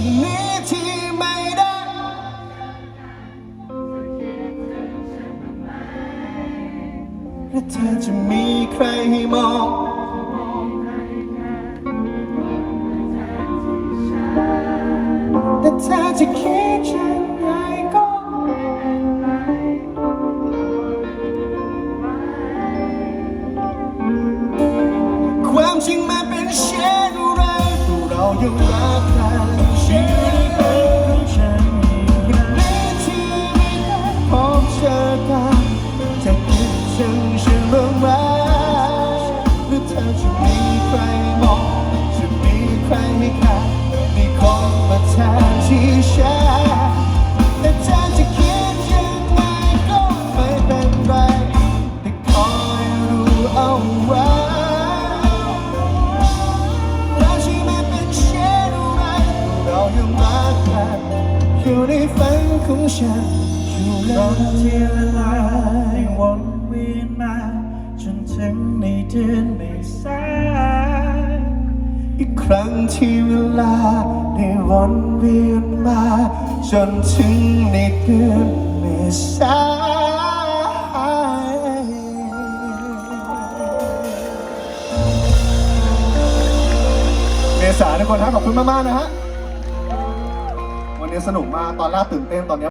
วันนี้ที่ไม่ได้ และเธอจะมีใครให้มอง แต่เธอจะคิดฉันไงก็ความจริงมันเป็นเช่นไรเรายังรักกัน ชีวิตของฉันเป็นเรื่องที่ไม่ได้พบเจอกันจะคิดถึงฉันบ้าเธอจะมีใครมองจะมีใครให้ค่ามีคนมาแทนที่ฉัน อยู่ในฝันของฉันอยู่ตอนที่เวลาได้วนเวียนมาจนถึงในเดือนเมษาอีกครั้งที่เวลาได้วนเวียนมา จนถึงในเดือนเมษาเมษาทุกคนครับขอบคุณมากๆนะฮะ นี้สนุกมากตอนแรกตื่นเต้นตอนนี้